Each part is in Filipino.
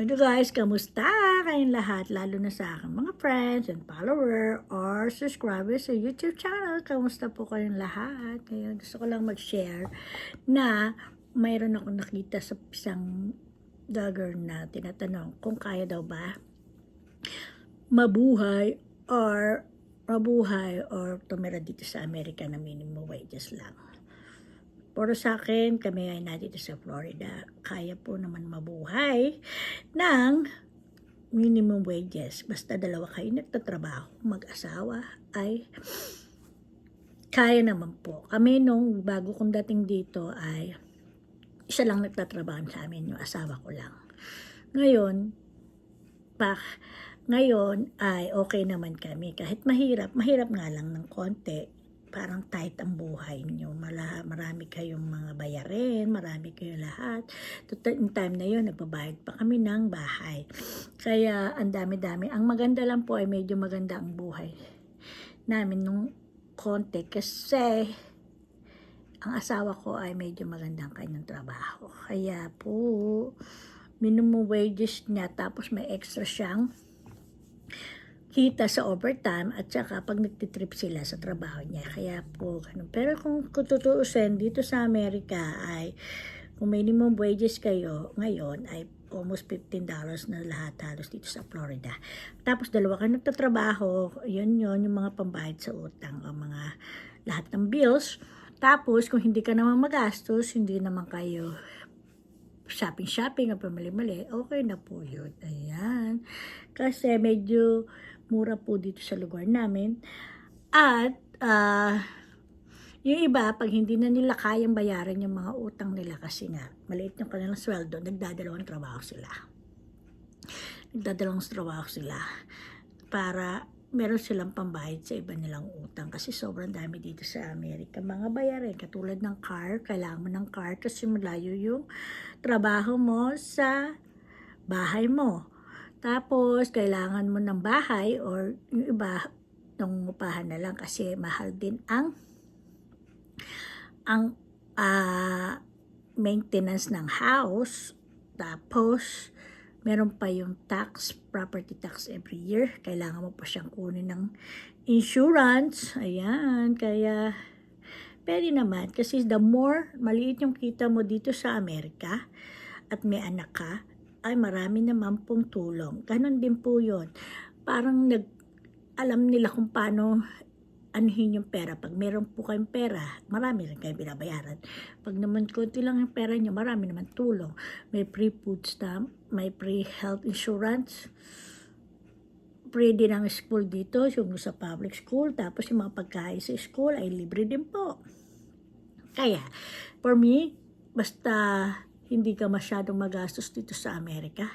Hello guys, kamusta kayong lahat? Lalo na sa aking mga friends and follower or subscribers sa YouTube channel. Kamusta po kayong lahat? Ngayon gusto ko lang mag-share na mayroon akong nakita sa isang vlogger na tinatanong kung kaya daw ba mabuhay or mabuhay or tumira dito sa Amerika na minimum wages lang. Pero sa akin, kami ay nandito sa Florida. Kaya po naman mabuhay ng minimum wages. Basta dalawa kayo nagtatrabaho, mag-asawa, ay kaya naman po. Kami nung bago kong dating dito ay isa lang nagtatrabaho sa amin, yung asawa ko lang. Ngayon, pa, ngayon ay okay naman kami. Kahit mahirap, mahirap nga lang ng konti parang tight ang buhay nyo. Mala, marami kayong mga bayarin, marami kayong lahat. In time na yun, nagbabayad pa kami ng bahay. Kaya ang dami-dami. Ang maganda lang po ay medyo maganda ang buhay namin nung konti kasi ang asawa ko ay medyo magandang kanyang trabaho. Kaya po, minimum wages niya tapos may extra siyang kita sa overtime at saka pag nagtitrip sila sa trabaho niya. Kaya po, ganun. Pero kung, kung dito sa Amerika ay kung minimum wages kayo ngayon ay almost $15 na lahat halos dito sa Florida. Tapos dalawa kayo nagtatrabaho, yun yun, yung mga pambayad sa utang, o mga lahat ng bills. Tapos kung hindi ka naman magastos, hindi naman kayo shopping-shopping o pamali-mali, okay na po yun. Ayan. Kasi medyo mura po dito sa lugar namin. At, uh, yung iba, pag hindi na nila kayang bayaran yung mga utang nila kasi nga, maliit yung kanilang sweldo, nagdadalawang trabaho sila. Nagdadalawang trabaho sila para meron silang pambayad sa iba nilang utang kasi sobrang dami dito sa Amerika. Mga bayarin, katulad ng car, kailangan mo ng car kasi malayo yung trabaho mo sa bahay mo. Tapos, kailangan mo ng bahay or yung iba, upahan na lang kasi mahal din ang ang uh, maintenance ng house. Tapos, meron pa yung tax, property tax every year. Kailangan mo pa siyang kunin ng insurance. Ayan, kaya pwede naman. Kasi the more maliit yung kita mo dito sa Amerika at may anak ka, ay marami naman pong tulong. Ganon din po yon Parang nag, alam nila kung paano anuhin yung pera. Pag meron po kayong pera, marami rin kayong binabayaran. Pag naman konti lang yung pera nyo, marami naman tulong. May free food stamp, may free health insurance, free din ang school dito, yung sa public school, tapos yung mga pagkain sa school ay libre din po. Kaya, for me, basta hindi ka masyadong magastos dito sa Amerika,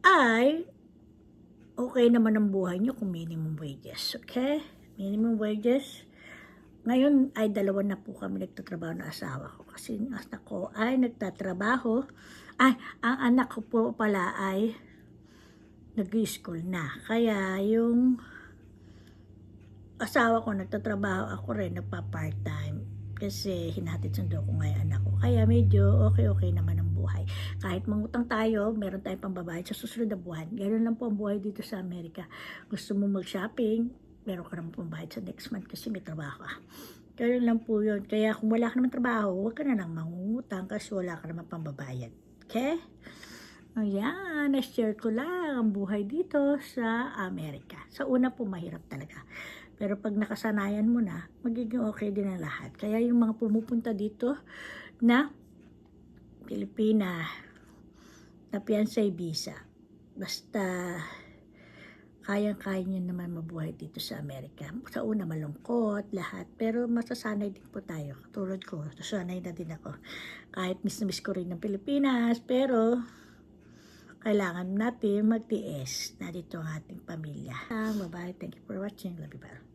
ay okay naman ang buhay nyo kung minimum wages. Okay? Minimum wages. Ngayon ay dalawa na po kami nagtatrabaho na asawa ko. Kasi ang anak ko ay nagtatrabaho. Ay, ang anak ko po pala ay nag-school na. Kaya yung asawa ko nagtatrabaho ako rin nagpa-part-time kasi hinatid sundo ko ngayon anak ko. Kaya medyo okay-okay naman ang buhay. Kahit mangutang tayo, meron tayong pambabayad sa susunod na buwan. Ganun lang po ang buhay dito sa Amerika. Gusto mo mag-shopping, meron ka naman pambayad sa next month kasi may trabaho ka. Ganun lang po yun. Kaya kung wala ka naman trabaho, huwag ka na lang mangungutang kasi wala ka naman pambabayad. Okay? Ayan, na-share ko lang ang buhay dito sa Amerika. Sa una po, mahirap talaga. Pero pag nakasanayan mo na, magiging okay din ang lahat. Kaya yung mga pumupunta dito na Pilipina, na fiancé visa, basta kayang-kaya nyo naman mabuhay dito sa Amerika. Sa una malungkot, lahat. Pero masasanay din po tayo. Katulad ko, nasanay na din ako. Kahit miss na miss ko rin ng Pilipinas, pero kailangan natin magtiis na dito ang ating pamilya. Bye-bye. Thank you for watching. Love you. Bye.